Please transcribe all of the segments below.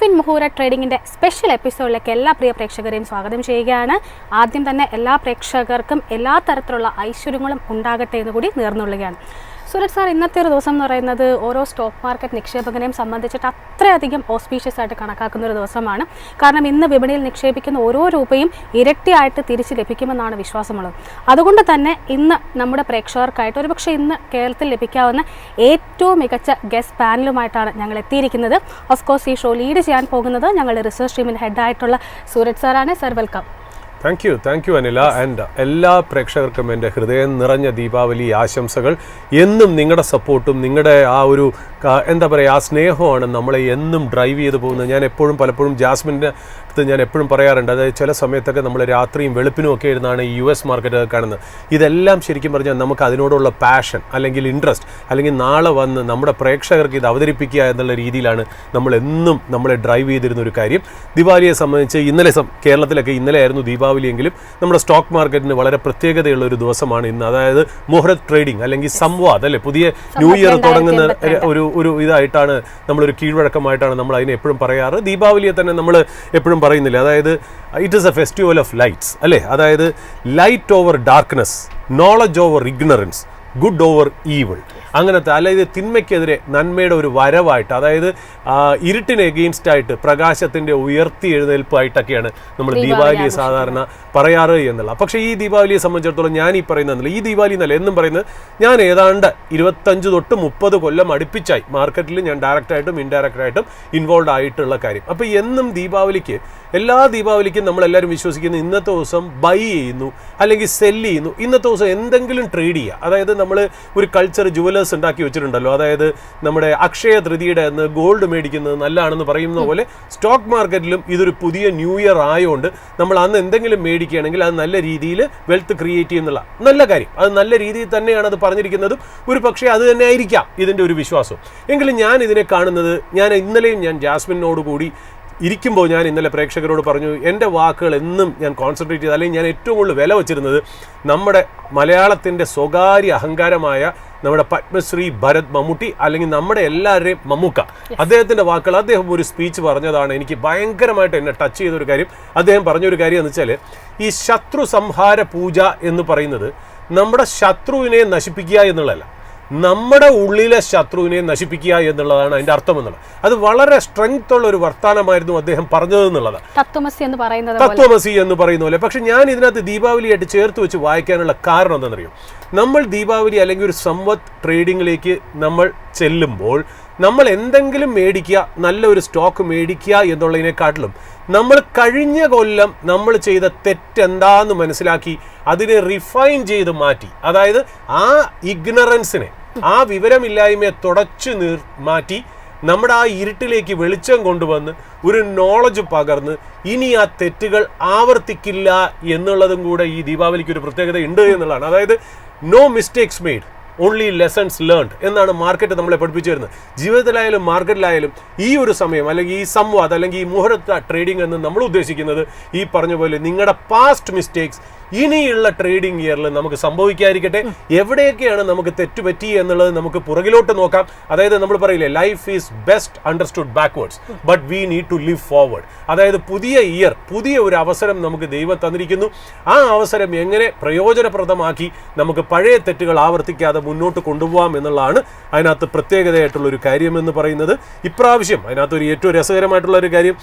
MyFin മുഹൂര ട്രേഡിങ്ങിന്റെ special എപ്പിസോഡിലേക്ക് എല്ലാ പ്രിയ പ്രേക്ഷകരെയും സ്വാഗതം ചെയ്യുകയാണ്. ആദ്യം തന്നെ എല്ലാ പ്രേക്ഷകർക്കും എല്ലാ തരത്തിലുള്ള ഐശ്വര്യങ്ങളും ഉണ്ടാകട്ടെ എന്ന് കൂടി നേർന്നുള്ളുകയാണ്. സുരജ് സാർ ഇന്നത്തെ ഒരു ദിവസം എന്ന് പറയുന്നത് ഓരോ സ്റ്റോക്ക് മാർക്കറ്റ് നിക്ഷേപകനെയും സംബന്ധിച്ചിട്ട് അത്രയധികം ഓസ്പീഷ്യസ് ആയിട്ട് കണക്കാക്കുന്ന ഒരു ദിവസമാണ്. കാരണം ഇന്ന് വിപണിയിൽ നിക്ഷേപിക്കുന്ന ഓരോ രൂപയും ഇരട്ടിയായിട്ട് തിരിച്ച് ലഭിക്കുമെന്നാണ് വിശ്വാസമുള്ളത്. അതുകൊണ്ട് തന്നെ ഇന്ന് നമ്മുടെ പ്രേക്ഷകർക്കായിട്ട് ഒരുപക്ഷെ ഇന്ന് കേരളത്തിൽ ലഭിക്കാവുന്ന ഏറ്റവും മികച്ച ഗസ്റ്റ് പാനലുമായിട്ടാണ് ഞങ്ങൾ എത്തിയിരിക്കുന്നത്. ഓഫ് കോഴ്സ് ഈ ഷോ ലീഡ് ചെയ്യാൻ പോകുന്നത് ഞങ്ങളുടെ റിസർച്ച് ടീമിന്റെ ഹെഡായിട്ടുള്ള സൂരജ് സാറാണ്. Sir welcome thank you thank you Anila and എല്ലാ പ്രേക്ഷകർക്കും എന്റെ ഹൃദയം നിറഞ്ഞ ദീപാവലി ആശംസകൾ. എന്നും നിങ്ങളുടെ സപ്പോർട്ടും നിങ്ങളുടെ ആ ഒരു എന്താ പറയുക ആ സ്നേഹമാണ് നമ്മളെ എന്നും ഡ്രൈവ് ചെയ്ത് പോകുന്നത്. ഞാൻ എപ്പോഴും പലപ്പോഴും ജാസ്മിന്റെ അടുത്ത് ഞാൻ എപ്പോഴും പറയാറുണ്ട് അതായത് ചില സമയത്തൊക്കെ നമ്മൾ രാത്രിയും വെളുപ്പിനും ഒക്കെ ഇരുന്നാണ് ഈ യു എസ് മാർക്കറ്റ് കാണുന്നത്. ഇതെല്ലാം ശരിക്കും പറഞ്ഞാൽ നമുക്ക് അതിനോടുള്ള പാഷൻ അല്ലെങ്കിൽ ഇൻട്രസ്റ്റ് അല്ലെങ്കിൽ നാളെ വന്ന് നമ്മുടെ പ്രേക്ഷകർക്ക് ഇത് അവതരിപ്പിക്കുക എന്നുള്ള രീതിയിലാണ് നമ്മൾ എന്നും നമ്മളെ ഡ്രൈവ് ചെയ്തിരുന്ന ഒരു കാര്യം. ദിവാലിയെ സംബന്ധിച്ച് ഇന്നലെ സം- കേരളത്തിലൊക്കെ ഇന്നലെ ആയിരുന്നു ദീപാവലിയെങ്കിലും നമ്മുടെ സ്റ്റോക്ക് മാർക്കറ്റിന് വളരെ പ്രത്യേകതയുള്ള ഒരു ദിവസമാണ് ഇന്ന്. അതായത് മുഹറത്ത് ട്രേഡിംഗ് അല്ലെങ്കിൽ സംവാദ് അല്ലെ? പുതിയ ന്യൂ ഇയർ തുടങ്ങുന്ന ഒരു ഒരു ഇതായിട്ടാണ് നമ്മളൊരു കീഴ്വഴക്കമായിട്ടാണ് നമ്മൾ അതിനെ എപ്പോഴും പറയാറ്. ദീപാവലിയെ തന്നെ നമ്മൾ എപ്പോഴും പറയുന്നില്ല. അതായത് it is a festival of lights അല്ലേ? അതായത് light over darkness knowledge over ignorance good over evil അങ്ങനത്തെ അതായത് തിന്മയ്ക്കെതിരെ നന്മയുടെ ഒരു വരവായിട്ട് അതായത് ഇരുട്ടിന് എഗെയിൻസ്റ്റ് ആയിട്ട് പ്രകാശത്തിന്റെ ഉയർത്തി എഴുന്നേൽപ്പായിട്ടൊക്കെയാണ് നമ്മൾ ദീപാവലിയെ സാധാരണ പറയാറ് എന്നുള്ളത് പക്ഷേ ഈ ദീപാവലിയെ സംബന്ധിച്ചിടത്തോളം ഞാൻ ഈ പറയുന്നതല്ല ഈ ദീപാവലി എന്നല്ല എന്നും പറയുന്നത് ഞാൻ ഏതാണ്ട് ഇരുപത്തഞ്ച് തൊട്ട് മുപ്പത് കൊല്ലം അടുപ്പിച്ചായി. മാർക്കറ്റിൽ ഞാൻ ഡയറക്റ്റായിട്ടും ഇൻഡയറക്റ്റായിട്ടും ഇൻവോൾവ് ആയിട്ടുള്ള കാര്യം. അപ്പോൾ എന്നും ദീപാവലിക്ക് എല്ലാ ദീപാവലിക്കും നമ്മളെല്ലാവരും വിശ്വസിക്കുന്ന ഇന്നത്തെ ദിവസം ബൈ ചെയ്യുന്നു അല്ലെങ്കിൽ സെല്ല് ചെയ്യുന്നു. ഇന്നത്തെ ദിവസം എന്തെങ്കിലും ട്രേഡ് ചെയ്യുക. അതായത് നമ്മൾ ഒരു കൾച്ചർ ജുവലേഴ്സ് ഉണ്ടാക്കി വെച്ചിട്ടുണ്ടല്ലോ. അതായത് നമ്മുടെ അക്ഷയ തൃതിയുടെ അന്ന് ഗോൾഡ് മേടിക്കുന്നത് നല്ലതാണെന്ന് പറയുന്ന പോലെ സ്റ്റോക്ക് മാർക്കറ്റിലും ഇതൊരു പുതിയ ന്യൂ ഇയർ ആയതുകൊണ്ട് നമ്മൾ അന്ന് എന്തെങ്കിലും മേടിക്കുകയാണെങ്കിൽ അത് നല്ല രീതിയിൽ വെൽത്ത് ക്രിയേറ്റ് ചെയ്യുന്നുള്ള നല്ല കാര്യം. അത് നല്ല രീതിയിൽ തന്നെയാണ് അത് പറഞ്ഞിരിക്കുന്നതും. ഒരു പക്ഷേ അത് തന്നെ ആയിരിക്കാം ഇതിന്റെ ഒരു വിശ്വാസം. എങ്കിലും ഞാൻ ഇതിനെ കാണുന്നത് ഞാൻ ഇന്നലെയും ഞാൻ ജാസ്മിനോട് കൂടി ഇരിക്കുമ്പോൾ ഞാൻ ഇന്നലെ പ്രേക്ഷകരോട് പറഞ്ഞു എന്റെ വാക്കുകൾ എന്നും ഞാൻ കോൺസെൻട്രേറ്റ് ചെയ്ത് അല്ലെങ്കിൽ ഞാൻ ഏറ്റവും കൂടുതൽ വില വച്ചിരുന്നത് നമ്മുടെ മലയാളത്തിന്റെ സ്വകാര്യ അഹങ്കാരമായ നമ്മുടെ പത്മശ്രീ ഭരത് മമ്മൂട്ടി അല്ലെങ്കിൽ നമ്മുടെ എല്ലാവരുടെയും മമ്മൂക്ക. അദ്ദേഹത്തിന്റെ വാക്കുകൾ അദ്ദേഹം ഒരു സ്പീച്ച് പറഞ്ഞതാണ്. എനിക്ക് ഭയങ്കരമായിട്ട് എന്നെ ടച്ച് ചെയ്തൊരു കാര്യം. അദ്ദേഹം പറഞ്ഞൊരു കാര്യം എന്ന് വെച്ചാൽ ഈ ശത്രു സംഹാര പൂജ എന്ന് പറയുന്നത് നമ്മുടെ ശത്രുവിനെ നശിപ്പിക്കുക എന്നുള്ളതല്ല. നമ്മുടെ ഉള്ളിലെ ശത്രുവിനെ നശിപ്പിക്കുക എന്നുള്ളതാണ് അതിന്റെ അർത്ഥം എന്നുള്ളത് അത് വളരെ സ്ട്രെങ്ത് ഉള്ള ഒരു വർത്താനമായിരുന്നു അദ്ദേഹം പറഞ്ഞത് എന്നുള്ളത്. തത്വമസി എന്ന് പറയുന്നത് തത്വമസി എന്ന് പറയുന്ന പോലെ. പക്ഷെ ഞാൻ ഇതിനകത്ത് ദീപാവലിയായിട്ട് ചേർത്ത് വെച്ച് വായിക്കാനുള്ള കാരണം എന്താണെന്നറിയോ? നമ്മൾ ദീപാവലി അല്ലെങ്കിൽ ഒരു സമ്പത്ത് ട്രേഡിങ്ങിലേക്ക് നമ്മൾ ചെല്ലുമ്പോൾ നമ്മൾ എന്തെങ്കിലും മേടിക്കുക നല്ല ഒരു സ്റ്റോക്ക് മേടിക്കുക എന്നുള്ളതിനെക്കാട്ടിലും നമ്മൾ കഴിഞ്ഞ കൊല്ലം നമ്മൾ ചെയ്ത തെറ്റെന്താന്ന് മനസ്സിലാക്കി അതിനെ റിഫൈൻ ചെയ്ത് മാറ്റി. അതായത് ആ ഇഗ്നറൻസിനെ ആ വിവരമില്ലായ്മയെ തുടച്ചു നീർ മാറ്റി നമ്മുടെ ആ ഇരുട്ടിലേക്ക് വെളിച്ചം കൊണ്ടുവന്ന് ഒരു നോളജ് പകർന്ന് ഇനി ആ തെറ്റുകൾ ആവർത്തിക്കില്ല എന്നുള്ളതും കൂടെ ഈ ദീപാവലിക്ക് ഒരു പ്രത്യേകത ഉണ്ട് എന്നുള്ളതാണ്. അതായത് no mistakes made only lessons learned എന്നാണ് മാർക്കറ്റ് നമ്മളെ പഠിപ്പിച്ചു വരുന്നത് ജീവിതത്തിലായാലും മാർക്കറ്റിലായാലും ഈ ഒരു സമയം അല്ലെങ്കിൽ ഈ സംവാദം അല്ലെങ്കിൽ ഈ മുഹൂർത്ത ട്രേഡിംഗ് എന്ന് നമ്മൾ ഉദ്ദേശിക്കുന്നത് ഈ പറഞ്ഞ പോലെ നിങ്ങളുടെ പാസ്റ്റ് മിസ്റ്റേക്സ് ഇനിയുള്ള ട്രേഡിംഗ് ഇയറിൽ നമുക്ക് സംഭവിക്കാതിരിക്കട്ടെ. എവിടെയൊക്കെയാണ് നമുക്ക് തെറ്റുപറ്റി എന്നുള്ളത് നമുക്ക് പുറകിലോട്ട് നോക്കാം. അതായത് നമ്മൾ പറയില്ലേ life is best understood backwards but we need to live forward അതായത് പുതിയ ഇയർ പുതിയ ഒരു അവസരം നമുക്ക് ദൈവം തന്നിരിക്കുന്നു. ആ അവസരം എങ്ങനെ പ്രയോജനപ്രദമാക്കി നമുക്ക് പഴയ തെറ്റുകൾ ആവർത്തിക്കാതെ മുന്നോട്ട് കൊണ്ടുപോകാം എന്നുള്ളതാണ് അതിനകത്ത് പ്രത്യേകതയായിട്ടുള്ള ഒരു കാര്യം എന്ന് പറയുന്നത്. ഇപ്രാവശ്യം അതിനകത്ത് ഒരു ഏറ്റവും രസകരമായിട്ടുള്ള ഒരു കാര്യം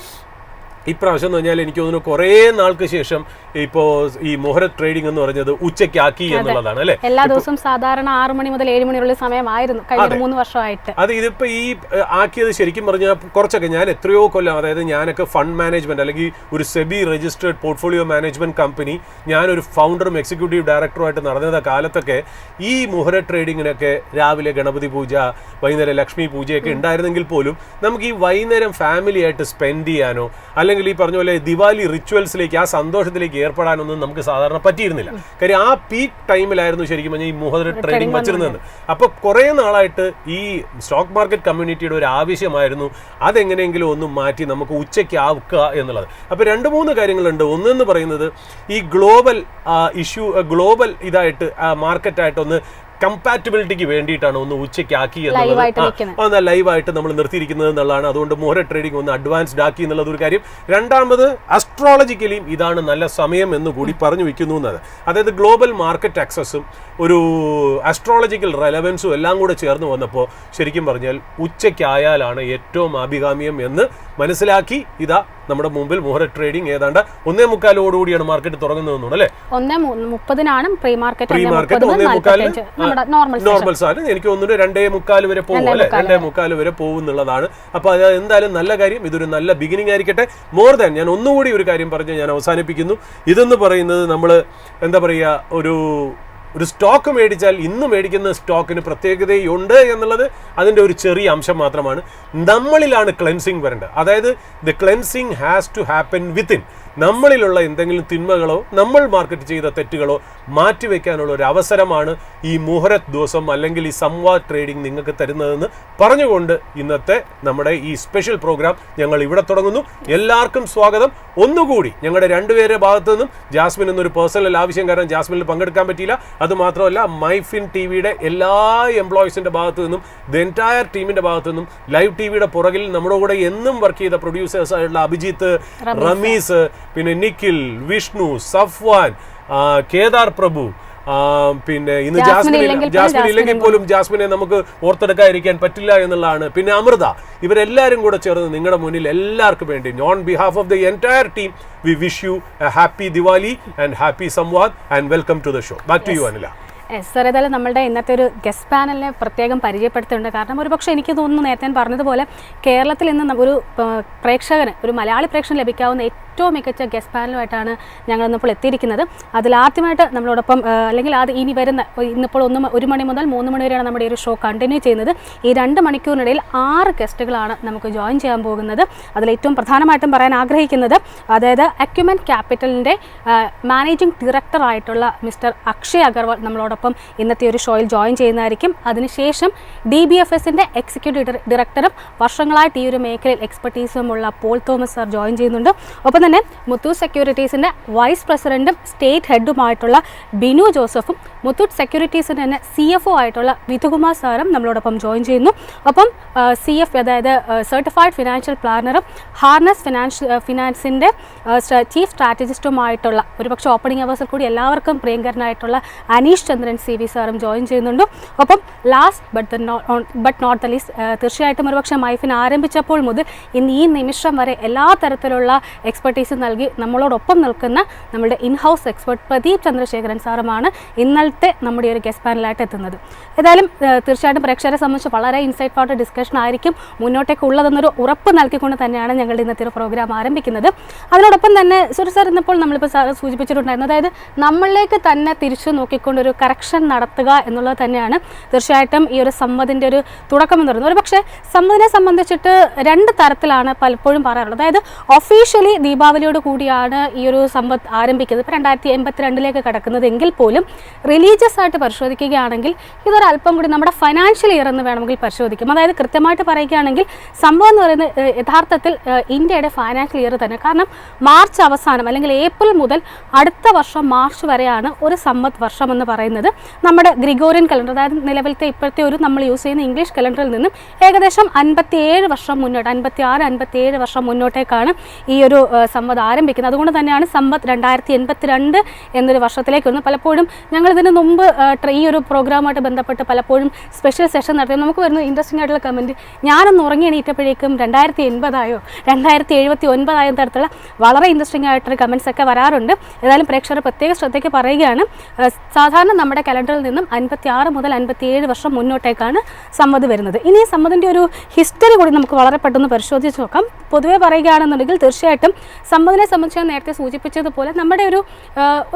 ഇപ്രാവശ്യം എന്ന് പറഞ്ഞാൽ എനിക്ക് തോന്നുന്നു കുറേ നാൾക്ക് ശേഷം ഇപ്പോ ഈ മൊഹര ട്രേഡിംഗ് എന്ന് പറഞ്ഞത് ഉച്ചക്കാക്കി എന്നുള്ളതാണ് അല്ലേ? എല്ലാ ദിവസവും സാധാരണ ആറു മണി മുതൽ ഏഴ് മണിയുള്ള സമയമായിരുന്നു. കഴിഞ്ഞ മൂന്ന് വർഷമായിട്ട്. അത് ഇതിപ്പോ ഈ ആക്കിയത് ശരിക്കും പറഞ്ഞാൽ കുറച്ചൊക്കെ ഞാൻ എത്രയോ കൊല്ലം അതായത് ഞാനൊക്കെ ഫണ്ട് മാനേജ്മെന്റ് അല്ലെങ്കിൽ ഒരു SEBI registered portfolio management company ഞാനൊരു ഫൗണ്ടറും എക്സിക്യൂട്ടീവ് ഡയറക്ടറുമായിട്ട് നടന്ന കാലത്തൊക്കെ ഈ മുഹര ട്രേഡിങ്ങിനൊക്കെ രാവിലെ ഗണപതി പൂജ വൈകുന്നേരം ലക്ഷ്മി പൂജയൊക്കെ ഉണ്ടായിരുന്നെങ്കിൽ പോലും നമുക്ക് ഈ വൈകുന്നേരം ഫാമിലി ആയിട്ട് സ്പെൻഡ് ചെയ്യാനോ അല്ലെങ്കിൽ ഈ പറഞ്ഞ പോലെ ദിവാലി റിച്വൽസിലേക്ക് ആ സന്തോഷത്തിലേക്ക് ഏർപ്പെടാനൊന്നും നമുക്ക് സാധാരണ പറ്റിയിരുന്നില്ല. കാര്യം ആ പീക്ക് ടൈമിലായിരുന്നു ശരിക്കും പറഞ്ഞാൽ ഈ മുഹദർ ട്രേഡിംഗ് വച്ചിരുന്നത്. അപ്പോൾ കുറേ നാളായിട്ട് ഈ സ്റ്റോക്ക് മാർക്കറ്റ് കമ്മ്യൂണിറ്റിയുടെ ഒരു ആവശ്യമായിരുന്നു. അതെങ്ങനെയെങ്കിലും ഒന്ന് മാറ്റി നമുക്ക് ഉച്ചയ്ക്ക് ആവുക്കുക എന്നുള്ളത്. അപ്പോൾ രണ്ട് മൂന്ന് കാര്യങ്ങളുണ്ട്. ഒന്നെന്ന് പറയുന്നത് ഈ ഗ്ലോബൽ ഇഷ്യൂ ഗ്ലോബൽ ഇതായിട്ട് മാർക്കറ്റായിട്ടൊന്ന് കമ്പാറ്റബിലിറ്റിക്ക് വേണ്ടിയിട്ടാണ് ഒന്ന് ഉച്ചയ്ക്ക് ആക്കി എന്നുള്ളത് ലൈവായിട്ട് നമ്മൾ നിർത്തിയിരിക്കുന്നത് എന്നുള്ളതാണ്. അതുകൊണ്ട് മോഹര ട്രേഡിംഗ് ഒന്ന് അഡ്വാൻസ്ഡ് ആക്കി എന്നുള്ളത് ഒരു കാര്യം. രണ്ടാമത് അസ്ട്രോളജിക്കലിയും ഇതാണ് നല്ല സമയം എന്ന് കൂടി പറഞ്ഞു വെക്കുന്നു എന്നത്. അതായത് ഗ്ലോബൽ മാർക്കറ്റ് ആക്സസും ഒരു അസ്ട്രോളജിക്കൽ റെലവൻസും എല്ലാം കൂടെ ചേർന്ന് വന്നപ്പോൾ ശരിക്കും പറഞ്ഞാൽ ഉച്ചയ്ക്കായാലാണ് ഏറ്റവും അഭികാമ്യം എന്ന് മനസ്സിലാക്കി ഇതാ നമ്മുടെ മുമ്പിൽ മോഹര ട്രേഡിംഗ് ഏതാണ്ട് ഒന്നേ മുക്കാലോടുകൂടിയാണ് മാർക്കറ്റ് തുടങ്ങുന്നതെന്നാണ് അല്ലേ? ഒന്നേ മുപ്പതിനാണ് പ്രീ മാർക്കറ്റ് പ്രീ മാർക്കറ്റ് ഒന്നേ മുക്കാലിന്? നോർമൽ സാധനം എനിക്ക് തോന്നുന്നു രണ്ടേ മുക്കാൽ വരെ പോകും അല്ലെ? രണ്ടേ മുക്കാൽ വരെ പോകും എന്നുള്ളതാണ് അപ്പൊ അത് എന്തായാലും നല്ല കാര്യം ഇതൊരു നല്ല ബിഗിനിങ് ആയിരിക്കട്ടെ. മോർ ദാൻ ഞാൻ ഒന്നുകൂടി ഒരു കാര്യം പറഞ്ഞ് ഞാൻ അവസാനിപ്പിക്കുന്നു. ഇതെന്ന് പറയുന്നത് നമ്മൾ എന്താ പറയുക ഒരു ഒരു സ്റ്റോക്ക് മേടിച്ചാൽ ഇന്ന് മേടിക്കുന്ന സ്റ്റോക്കിന് പ്രത്യേകതയുണ്ട് എന്നുള്ളത് അതിന്റെ ഒരു ചെറിയ അംശം മാത്രമാണ്. നമ്മളിലാണ് ക്ലെൻസിങ് വരേണ്ടത്. അതായത് the cleansing has to happen within നമ്മളിലുള്ള എന്തെങ്കിലും തിന്മകളോ നമ്മൾ മാർക്കറ്റ് ചെയ്ത തെറ്റുകളോ മാറ്റിവെക്കാനുള്ള ഒരു അവസരമാണ് ഈ മുഹരത് ദിവസം അല്ലെങ്കിൽ ഈ സംവാദ് ട്രേഡിംഗ് നിങ്ങൾക്ക് തരുന്നതെന്ന് പറഞ്ഞുകൊണ്ട് ഇന്നത്തെ നമ്മുടെ ഈ സ്പെഷ്യൽ പ്രോഗ്രാം ഞങ്ങൾ ഇവിടെ തുടങ്ങുന്നു. എല്ലാവർക്കും സ്വാഗതം. ഒന്നുകൂടി ഞങ്ങളുടെ രണ്ടുപേരുടെ ഭാഗത്തു നിന്നും ജാസ്മിൻ എന്നൊരു പേഴ്സണൽ ആവശ്യം കാരണം ജാസ്മിനിൽ പങ്കെടുക്കാൻ പറ്റിയില്ല. അതുമാത്രമല്ല മൈഫിൻ ടി വിയുടെ എല്ലാ എംപ്ലോയീസിന്റെ ഭാഗത്തു നിന്നും ദ എന്റയർ ടീമിന്റെ ഭാഗത്തു നിന്നും ലൈവ് ടി വിയുടെ പുറകിൽ നമ്മുടെ കൂടെ എന്നും വർക്ക് ചെയ്ത പ്രൊഡ്യൂസേഴ്സ് ആയിട്ടുള്ള അഭിജിത്ത് റമീസ് പിന്നെ നിഖിൽ വിഷ്ണു സഫ്വാൻ കേദാർ പ്രഭു പിന്നെ ഇന്ന് ജാസ്മിൻ ജാസ്മിൻ ഇല്ലെങ്കിൽ പോലും ജാസ്മിനെ നമുക്ക് ഓർത്തെടുക്കാതിരിക്കാൻ പറ്റില്ല എന്നുള്ളതാണ്. പിന്നെ അമൃത ഇവരെല്ലാവരും കൂടെ ചേർന്ന് നിങ്ങളുടെ മുന്നിൽ എല്ലാവർക്കും വേണ്ടി on behalf of the entire team we wish you a happy Diwali and happy Samvat and welcome to the show back to you Anila S sir ഏതായാലും നമ്മുടെ ഇന്നത്തെ ഒരു ഗസ്റ്റ് പാനലിനെ പ്രത്യേകം പരിചയപ്പെടുത്തുന്നുണ്ട്. കാരണം ഒരുപക്ഷെ എനിക്ക് തോന്നുന്നു നേരത്തെ പറഞ്ഞതുപോലെ കേരളത്തിൽ ഇന്ന് ഒരു പ്രേക്ഷകന് ഒരു മലയാളി പ്രേക്ഷകന് ലഭിക്കാവുന്ന ഏറ്റവും മികച്ച ഗസ്റ്റ് പാനലുമായിട്ടാണ് ഞങ്ങൾ ഇന്നിപ്പോൾ എത്തിയിരിക്കുന്നത് അതിലാദ്യമായിട്ട് നമ്മളോടൊപ്പം അല്ലെങ്കിൽ അത് ഇനി വരുന്ന ഇന്നിപ്പോൾ ഒന്ന് ഒരു മണി മുതൽ മൂന്ന് മണി വരെയാണ് നമ്മുടെ ഒരു ഷോ കണ്ടിന്യൂ ചെയ്യുന്നത്. ഈ രണ്ട് മണിക്കൂറിനിടയിൽ ആറ് ഗസ്റ്റുകളാണ് നമുക്ക് ജോയിൻ ചെയ്യാൻ പോകുന്നത്. അതിൽ ഏറ്റവും പ്രധാനമായിട്ടും പറയാൻ ആഗ്രഹിക്കുന്നത് അതായത് അക്യുമെൻ ക്യാപിറ്റലിന്റെ മാനേജിംഗ് ഡയറക്ടർ ആയിട്ടുള്ള മിസ്റ്റർ അക്ഷയ് അഗർവാൾ നമ്മളോടൊപ്പം ഇന്നത്തെ ഒരു ഷോയിൽ ജോയിൻ ചെയ്യുന്നതായിരിക്കും. അതിനുശേഷം ഡി ബി എഫ് എസിന്റെ എക്സിക്യൂട്ടീവ് ഡയറക്ടറും വർഷങ്ങളായിട്ട് ഈ ഒരു മേഖലയിൽ എക്സ്പെർട്ടീസുമുള്ള പോൾ തോമസ് സാർ ജോയിൻ ചെയ്യുന്നുണ്ട്. ഒപ്പം തന്നെ മുത്തൂറ്റ് സെക്യൂരിറ്റീസിന്റെ വൈസ് പ്രസിഡന്റും സ്റ്റേറ്റ് ഹെഡുമായിട്ടുള്ള ബിനു ജോസഫും മുത്തൂറ്റ് സെക്യൂരിറ്റീസിന്റെ തന്നെ സി എഫ് ഒ ആയിട്ടുള്ള വിധുകുമാർ സാറും നമ്മളോടൊപ്പം ജോയിൻ ചെയ്യുന്നു. ഒപ്പം സി എഫ് അതായത് സർട്ടിഫൈഡ് ഫിനാൻഷ്യൽ പ്ലാനറും ഹാർനസ് ഫിനാൻഷ്യൽ ഫിനാൻസിന്റെ ചീഫ് സ്ട്രാറ്റജിസ്റ്റുമായിട്ടുള്ള ഒരുപക്ഷെ ഓപ്പണിംഗ് അവേഴ്സിൽ കൂടി എല്ലാവർക്കും പ്രിയങ്കരനായിട്ടുള്ള അനീഷ് ചന്ദ്രൻ സി വി സാറും ജോയിൻ ചെയ്യുന്നുണ്ട്. ഒപ്പം last but but not the least തീർച്ചയായിട്ടും ഒരുപക്ഷെ മൈഫിൻ ആരംഭിച്ചപ്പോൾ മുതൽ ഇന്ന് ഈ നിമിഷം വരെ എല്ലാ തരത്തിലുള്ള എക്സ്പെർട്ടീസും നൽകി നമ്മളോടൊപ്പം നിൽക്കുന്ന നമ്മുടെ in house expert Pradeep Chandrasekharan സാറുമാണ്. ഇന്നലത്തെ നമ്മുടെ ഒരു ഗസ്റ്റ് പാനലായിട്ട് എത്തുന്നത്. ഏതായാലും തീർച്ചയായിട്ടും പ്രേക്ഷകരെ സംബന്ധിച്ച് വളരെ ഇൻസൈറ്റ് ഫോട്ടോ ഡിസ്കഷൻ ആയിരിക്കും മുന്നോട്ടേക്ക് ഉള്ളതെന്നൊരു ഉറപ്പ് നൽകിക്കൊണ്ട് തന്നെയാണ് ഞങ്ങളുടെ ഇന്നത്തെ ഒരു പ്രോഗ്രാം ആരംഭിക്കുന്നത്. അതിനോടൊപ്പം തന്നെ സുരസർ സാർ ഇന്നിപ്പോൾ നമ്മളിപ്പോൾ സാർ സൂചിപ്പിച്ചിട്ടുണ്ടായിരുന്നു. അതായത് നമ്മളിലേക്ക് തന്നെ തിരിച്ചു നോക്കിക്കൊണ്ട് ഒരു കറക്ഷൻ നടത്തുക എന്നുള്ളത് തന്നെയാണ് തീർച്ചയായിട്ടും ഈ ഒരു സമ്മതിന്റെ ഒരു തുടക്കം എന്ന് പറയുന്നത്. ഒരു പക്ഷേ സമ്മതിനെ സംബന്ധിച്ചിട്ട് രണ്ട് തരത്തിലാണ് പലപ്പോഴും പറയാറുള്ളത്. അതായത് ഒഫീഷ്യലി ദീപാവലിയോട് കൂടിയാണ് ഈ ഒരു സമ്പത്ത് ആരംഭിക്കുന്നത്. ഇപ്പോൾ രണ്ടായിരത്തി എൺപത്തിരണ്ടിലേക്ക് കിടക്കുന്നത് എങ്കിൽ പോലും റിലീജിയസ് ആയിട്ട് പരിശോധിക്കുകയാണെങ്കിൽ ഇതൊരല്പം കൂടി നമ്മുടെ ഫൈനാൻഷ്യൽ ഇയർ എന്ന് വേണമെങ്കിൽ പരിശോധിക്കും. അതായത് കൃത്യമായിട്ട് പറയുകയാണെങ്കിൽ സംഭവം എന്ന് പറയുന്നത് യഥാർത്ഥത്തിൽ ഇന്ത്യയുടെ ഫൈനാൻഷ്യൽ ഇയർ തന്നെ. കാരണം മാർച്ച് അവസാനം അല്ലെങ്കിൽ ഏപ്രിൽ മുതൽ അടുത്ത വർഷം മാർച്ച് വരെയാണ് ഒരു സമ്പത്ത് വർഷം എന്ന് പറയുന്നത്. നമ്മുടെ ഗ്രിഗോറിയൻ കലണ്ടർ അതായത് നിലവിലത്തെ ഇപ്പോഴത്തെ ഒരു നമ്മൾ യൂസ് ചെയ്യുന്ന ഇംഗ്ലീഷ് കലണ്ടറിൽ നിന്നും ഏകദേശം അൻപത്തിയേഴ് വർഷം മുന്നോട്ട് അൻപത്തി ആറ് അൻപത്തിയേഴ് വർഷം മുന്നോട്ടേക്കാണ് ഈ ഒരു സമ്പദ് ആരംഭിക്കുന്നത്. അതുകൊണ്ട് തന്നെയാണ് സമ്പത്ത് രണ്ടായിരത്തി എൺപത്തിരണ്ട് എന്നൊരു വർഷത്തിലേക്ക് വരുന്നത്. പലപ്പോഴും ഞങ്ങൾ ഇതിന് മുമ്പ് ഈ ഒരു പ്രോഗ്രാമായിട്ട് ബന്ധപ്പെട്ട് പലപ്പോഴും സ്പെഷ്യൽ സെഷൻ നടത്തി നമുക്ക് വരുന്ന ഇൻട്രസ്റ്റിംഗ് ആയിട്ടുള്ള കമന്റ് ഞാനൊന്ന് ഉറങ്ങി എണീറ്റപ്പോഴേക്കും രണ്ടായിരത്തി എൺപതായോ രണ്ടായിരത്തി എഴുപത്തി ഒൻപതായോ തരത്തിലുള്ള വളരെ ഇൻട്രസ്റ്റിംഗ് ആയിട്ടുള്ള കമൻസ് ഒക്കെ വരാറുണ്ട്. ഏതായാലും പ്രേക്ഷകർ പ്രത്യേക ശ്രദ്ധയ്ക്ക് പറയുകയാണ്. സാധാരണ നമ്മുടെ കലണ്ടറിൽ നിന്നും അൻപത്തി ആറ് മുതൽ അൻപത്തിയേഴ് വർഷം മുന്നോട്ടേക്കാണ് സമ്മത് വരുന്നത്. ഇനി സമ്മതിന്റെ ഒരു ഹിസ്റ്ററി കൂടി നമുക്ക് വളരെ പെട്ടെന്ന് പരിശോധിച്ച് നോക്കാം. പൊതുവെ പറയുകയാണെന്നുണ്ടെങ്കിൽ തീർച്ചയായിട്ടും സമ്മതിനെ സംബന്ധിച്ച് ഞാൻ നേരത്തെ സൂചിപ്പിച്ചതുപോലെ നമ്മുടെ ഒരു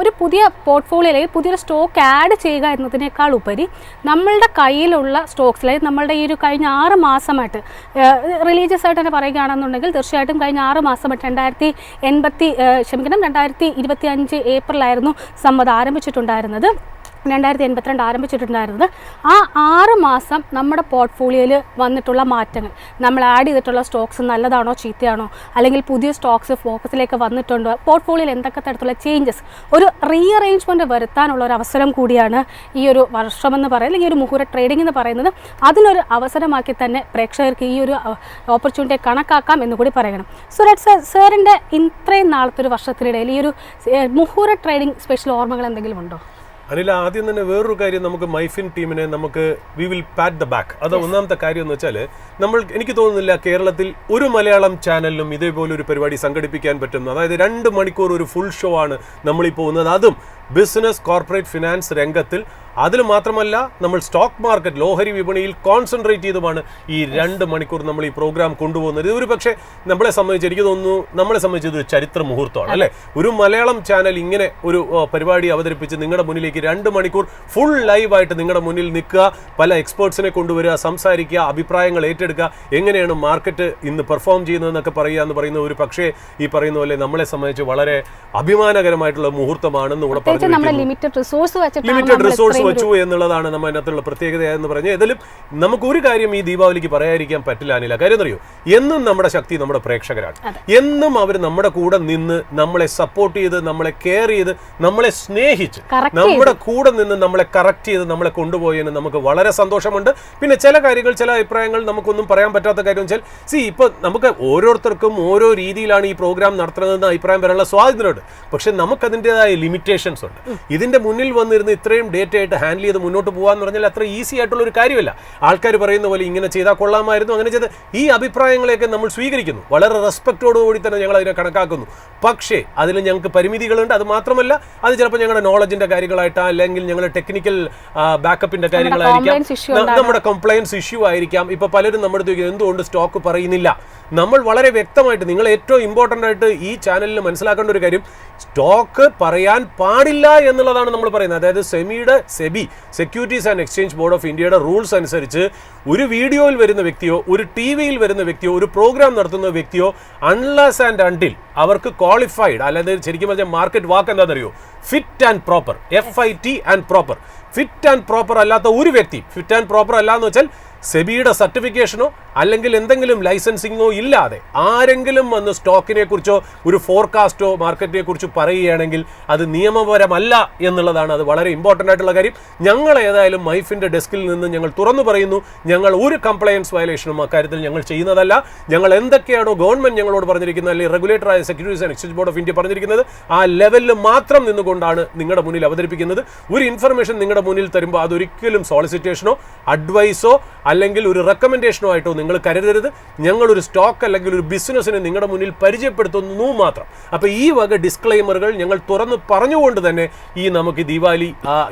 ഒരു പുതിയ പോർട്ട്ഫോളിയോ അല്ലെങ്കിൽ പുതിയൊരു സ്റ്റോക്ക് ആഡ് ചെയ്യുക എന്നതിനേക്കാൾ ഉപരി നമ്മളുടെ കയ്യിലുള്ള സ്റ്റോക്സിൽ നമ്മളുടെ ഈ ഒരു കഴിഞ്ഞ ആറ് മാസമായിട്ട് റിലീജിയസ് ആയിട്ട് തന്നെ പറയുകയാണെന്നുണ്ടെങ്കിൽ തീർച്ചയായിട്ടും കഴിഞ്ഞ ആറ് മാസമായിട്ട് രണ്ടായിരത്തി എൺപത്തി ക്ഷമിക്കണം രണ്ടായിരത്തി ഇരുപത്തി അഞ്ച് ഏപ്രിലായിരുന്നു സമ്മതം ആരംഭിച്ചിട്ടുണ്ടായിരുന്നത്. രണ്ടായിരത്തി എൺപത്തിരണ്ട് ആരംഭിച്ചിട്ടുണ്ടായിരുന്നത്. ആ ആറ് മാസം നമ്മുടെ പോർട്ട്ഫോളിയോയിൽ വന്നിട്ടുള്ള മാറ്റങ്ങൾ. നമ്മൾ ആഡ് ചെയ്തിട്ടുള്ള സ്റ്റോക്സ് നല്ലതാണോ ചീത്തയാണോ അല്ലെങ്കിൽ പുതിയ സ്റ്റോക്സ് ഫോക്കസിലേക്ക് വന്നിട്ടുണ്ടോ പോർട്ട്ഫോളിയോയിൽ എന്തൊക്കെ തരത്തിലുള്ള ചേഞ്ചസ് ഒരു റീഅറേഞ്ച്മെന്റ് വരുത്താനുള്ള ഒരു അവസരം കൂടിയാണ് ഈ ഒരു വർഷമെന്ന് പറയുന്നത് അല്ലെങ്കിൽ ഒരു മുഹൂർത്ത ട്രേഡിംഗ് എന്ന് പറയുന്നത്. അതിനൊരു അവസരമാക്കി തന്നെ പ്രേക്ഷകർക്ക് ഈ ഒരു ഓപ്പർച്യൂണിറ്റിയെ കണക്കാക്കാം എന്ന് കൂടി പറയണം. സുരേഷ് സർ സാറിന്റെ ഇത്രയും നാളത്തെ ഒരു വർഷത്തിനിടയിൽ ഈ ഒരു മുഹൂർ മുഹൂർത്ത ട്രേഡിംഗ് സ്പെഷ്യൽ ഓർമ്മകൾ എന്തെങ്കിലും ഉണ്ടോ? അനിൽ ആദ്യം തന്നെ വേറൊരു കാര്യം നമുക്ക് മൈഫിൻ ടീമിനെ നമുക്ക് we will pat the back അത് ഒന്നാമത്തെ കാര്യം എന്ന് വെച്ചാൽ നമ്മൾ എനിക്ക് തോന്നുന്നില്ല കേരളത്തിൽ ഒരു മലയാളം ചാനലിലും ഇതേപോലെ ഒരു പരിപാടി സംഘടിപ്പിക്കാൻ പറ്റുന്നു. അതായത് രണ്ട് മണിക്കൂർ ഒരു ഫുൾ ഷോ ആണ് നമ്മളീ പോകുന്നത്. അതും ബിസിനസ് കോർപ്പറേറ്റ് ഫിനാൻസ് രംഗത്തിൽ അതിൽ മാത്രമല്ല നമ്മൾ സ്റ്റോക്ക് മാർക്കറ്റ് ലോഹരി വിപണിയിൽ കോൺസെൻട്രേറ്റ് ചെയ്തുമാണ് ഈ രണ്ട് മണിക്കൂർ നമ്മൾ ഈ പ്രോഗ്രാം കൊണ്ടുപോകുന്നത്. ഇത് ഒരു പക്ഷേ നമ്മളെ സംബന്ധിച്ച് എനിക്ക് തോന്നുന്നു നമ്മളെ സംബന്ധിച്ച് ഇതൊരു ചരിത്ര മുഹൂർത്തമാണ് അല്ലേ ഒരു മലയാളം ചാനൽ ഇങ്ങനെ ഒരു പരിപാടി അവതരിപ്പിച്ച് നിങ്ങളുടെ മുന്നിലേക്ക് രണ്ട് മണിക്കൂർ ഫുൾ ലൈവായിട്ട് നിങ്ങളുടെ മുന്നിൽ നിൽക്കുക പല എക്സ്പേർട്സിനെ കൊണ്ടുവരിക സംസാരിക്കുക അഭിപ്രായങ്ങൾ ഏറ്റെടുക്കുക എങ്ങനെയാണ് മാർക്കറ്റ് ഇന്ന് പെർഫോം ചെയ്യുന്നതെന്നൊക്കെ പറയുക എന്ന് പറയുന്ന ഒരു പക്ഷേ ഈ പറയുന്ന പോലെ നമ്മളെ സംബന്ധിച്ച് വളരെ അഭിമാനകരമായിട്ടുള്ള മുഹൂർത്തമാണെന്ന് കൂടെ പറഞ്ഞു നമ്മുടെ ലിമിറ്റഡ് റിസോഴ്സ് ലിമിറ്റഡ് റിസോഴ്സ് വെച്ചു എന്നുള്ളതാണ് നമ്മൾ അതിനകത്തുള്ള പ്രത്യേകത എന്ന് പറഞ്ഞാൽ ഇതിലും നമുക്ക് ഒരു കാര്യം ഈ ദീപാവലിക്ക് പറയാതിരിക്കാൻ പറ്റില്ല അനില കാര്യം അറിയോ എന്നും നമ്മുടെ ശക്തി നമ്മുടെ പ്രേക്ഷകരാണ്. എന്നും അവർ നമ്മുടെ കൂടെ നിന്ന് നമ്മളെ സപ്പോർട്ട് ചെയ്ത് നമ്മളെ കെയർ ചെയ്ത് നമ്മളെ സ്നേഹിച്ച് നമ്മുടെ കൂടെ നിന്ന് നമ്മളെ കറക്റ്റ് ചെയ്ത് നമ്മളെ കൊണ്ടുപോയതിന് നമുക്ക് വളരെ സന്തോഷമുണ്ട്. പിന്നെ ചില കാര്യങ്ങൾ ചില അഭിപ്രായങ്ങൾ നമുക്കൊന്നും പറയാൻ പറ്റാത്ത കാര്യം വെച്ചാൽ സി ഇപ്പൊ നമുക്ക് ഓരോരുത്തർക്കും ഓരോ രീതിയിലാണ് ഈ പ്രോഗ്രാം നടത്തുന്നതെന്ന് അഭിപ്രായം വരാനുള്ള സ്വാതന്ത്ര്യമുണ്ട്. പക്ഷെ നമുക്ക് അതിന്റെതായ ലിമിറ്റേഷൻസ് ഉണ്ട് ഇതിന്റെ മുന്നിൽ വന്നിരുന്ന് ഇത്രയും ഡേറ്റ ആയിട്ട് ഹാൻഡിൽ ചെയ്ത് മുന്നോട്ട് പോകാന്ന് പറഞ്ഞാൽ അത്ര ഈസി ആയിട്ടുള്ള ഒരു കാര്യമല്ല. ആൾക്കാർ പറയുന്ന പോലെ ഇങ്ങനെ ചെയ്താൽ കൊള്ളാമായിരുന്നു അങ്ങനെ ചെയ്ത് ഈ അഭിപ്രായങ്ങളെയൊക്കെ നമ്മൾ സ്വീകരിക്കുന്നു. വളരെ റെസ്പെക്റ്റോടുകൂടി തന്നെ ഞങ്ങൾ അതിനെ കണക്കാക്കുന്നു. പക്ഷേ അതിൽ ഞങ്ങൾക്ക് പരിമിതികളുണ്ട്. അത് മാത്രമല്ല അത് ചിലപ്പോൾ ഞങ്ങളുടെ നോളജിന്റെ കാര്യങ്ങളായിട്ടാ അല്ലെങ്കിൽ ഞങ്ങളുടെ ടെക്നിക്കൽ ബാക്കപ്പിന്റെ കാര്യങ്ങളായിരിക്കാം. നമ്മുടെ കംപ്ലയൻസ് ഇഷ്യൂ ആയിരിക്കാം. ഇപ്പൊ പലരും നമ്മുടെ എന്തുകൊണ്ട് സ്റ്റോക്ക് പറയുന്നില്ല? നമ്മൾ വളരെ വ്യക്തമായിട്ട് നിങ്ങൾ ഏറ്റവും ഇമ്പോർട്ടന്റ് ആയിട്ട് ഈ ചാനലിൽ മനസ്സിലാക്കേണ്ട ഒരു കാര്യം സ്റ്റോക്ക് പറയാൻ പാടില്ല എന്നുള്ളതാണ് നമ്മൾ പറയുന്നത്. അതായത് സെമിയുടെ SEBI securities and exchange board of ഇന്ത്യയുടെ റൂൾസ് അനുസരിച്ച് ഒരു വീഡിയോയിൽ വരുന്ന വ്യക്തിയോ ഒരു ടി വിയിൽ വരുന്ന വ്യക്തിയോ ഒരു പ്രോഗ്രാം നടത്തുന്ന വ്യക്തിയോ അൺലസ് ആൻഡ് അണ്ടിൽ അവർക്ക് ക്വാളിഫൈഡ് അല്ലാതെ ശരിക്കും പറഞ്ഞാൽ മാർക്കറ്റ് വാക്ക് എന്താണെന്നറിയോ? Fit and proper F I T and proper fit and proper അല്ലാത്ത ഒരു വ്യക്തി ഫിറ്റ് ആൻഡ് പ്രോപ്പർ അല്ല എന്ന് വെച്ചാൽ സെബിയുടെ സർട്ടിഫിക്കേഷനോ അല്ലെങ്കിൽ എന്തെങ്കിലും ലൈസൻസിങ്ങോ ഇല്ലാതെ ആരെങ്കിലും വന്ന് സ്റ്റോക്കിനെ കുറിച്ചോ ഒരു ഫോർകാസ്റ്റോ മാർക്കറ്റിനെ കുറിച്ച് പറയുകയാണെങ്കിൽ അത് നിയമപരമല്ല എന്നുള്ളതാണ് അത് വളരെ ഇമ്പോർട്ടന്റ് ആയിട്ടുള്ള കാര്യം. ഞങ്ങൾ ഏതായാലും മൈഫിന്റെ ഡെസ്കിൽ നിന്ന് ഞങ്ങൾ തുറന്നു പറയുന്നു. ഞങ്ങൾ ഒരു കംപ്ലയൻസ് വയലേഷനും അക്കാര്യത്തിൽ ഞങ്ങൾ ചെയ്യുന്നതല്ല. ഞങ്ങൾ എന്തൊക്കെയാണോ ഗവൺമെന്റ് ഞങ്ങളോട് പറഞ്ഞിരിക്കുന്നത് അല്ലെങ്കിൽ റെഗുലേറ്ററായ securities and exchange board of India പറഞ്ഞിരിക്കുന്നത് ആ ലെവലിൽ മാത്രം നിന്നുകൊണ്ടാണ് നിങ്ങളുടെ മുന്നിൽ അവതരിപ്പിക്കുന്നത്. ഒരു ഇൻഫർമേഷൻ നിങ്ങളുടെ മുന്നിൽ തരുമ്പോൾ അതൊരിക്കലും സോളിസിറ്റേഷനോ അഡ്വൈസോ അല്ലെങ്കിൽ ഒരു റെക്കമെൻഡേഷനോ ആയിട്ടോ നിങ്ങൾ കരുതരുത്. ഞങ്ങളൊരു സ്റ്റോക്ക് അല്ലെങ്കിൽ ഒരു ബിസിനസ്സിനെ നിങ്ങളുടെ മുന്നിൽ പരിചയപ്പെടുത്തുന്നു മാത്രം. അപ്പോൾ ഈ വക ഡിസ്ക്ലൈമറുകൾ ഞങ്ങൾ തുറന്ന് പറഞ്ഞുകൊണ്ട് തന്നെ ഈ നമുക്ക് ദീപാവലി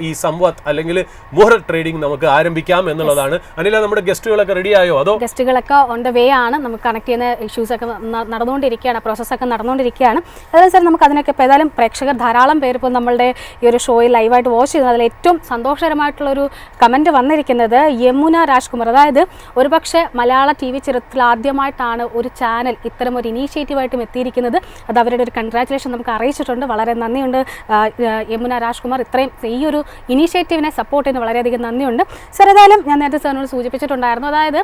ഈ സംവത് അല്ലെങ്കിൽ മുഹറ ട്രേഡിംഗ് നമുക്ക് ആരംഭിക്കാം എന്നുള്ളതാണ്. അനില നമ്മുടെ ഗസ്റ്റുകളൊക്കെ റെഡിയായോ അതോ? ഗസ്റ്റുകളൊക്കെ ഓൺ ദ വേ ആണ് നമുക്ക് കണക്ട് ചെയ്യുന്ന ഇഷ്യൂസ് ഒക്കെ നടന്നുകൊണ്ടിരിക്കുകയാണ്. പ്രോസസ്സൊക്കെ നടന്നുകൊണ്ടിരിക്കുകയാണ്. അതായത് സാർ നമുക്ക് അതിനൊക്കെ ഇപ്പോൾ ഏതായാലും പ്രേക്ഷകർ ധാരാളം പേര് ഇപ്പോൾ നമ്മളുടെ ഈ ഒരു ഷോയിൽ ലൈവായിട്ട് വാച്ച് ചെയ്യുന്നത്. അതിൽ ഏറ്റവും സന്തോഷകരമായിട്ടുള്ള ഒരു കമന്റ് വന്നിരിക്കുന്നത് യമുന രാജ്കുമാർ അതായത് ഒരുപക്ഷെ മലയാള ടി വി ചരിത്രത്തിൽ ആദ്യമായിട്ടാണ് ഒരു ചാനൽ ഇത്തരം ഒരു ഇനീഷ്യേറ്റീവായിട്ടും എത്തിയിരിക്കുന്നത്. അത് അവരുടെ ഒരു കൺഗ്രാറ്റുലേഷൻ നമുക്ക് അറിയിച്ചിട്ടുണ്ട്. വളരെ നന്ദിയുണ്ട്. യമുന രാജ്കുമാർ ഇത്രയും ഈ ഒരു ഇനീഷ്യേറ്റീവിനെ സപ്പോർട്ട് ചെയ്യുന്ന വളരെയധികം നന്ദിയുണ്ട്. സർ ഏതായാലും ഞാൻ നേരത്തെ സാറിനോട് സൂചിപ്പിച്ചിട്ടുണ്ടായിരുന്നു. അതായത്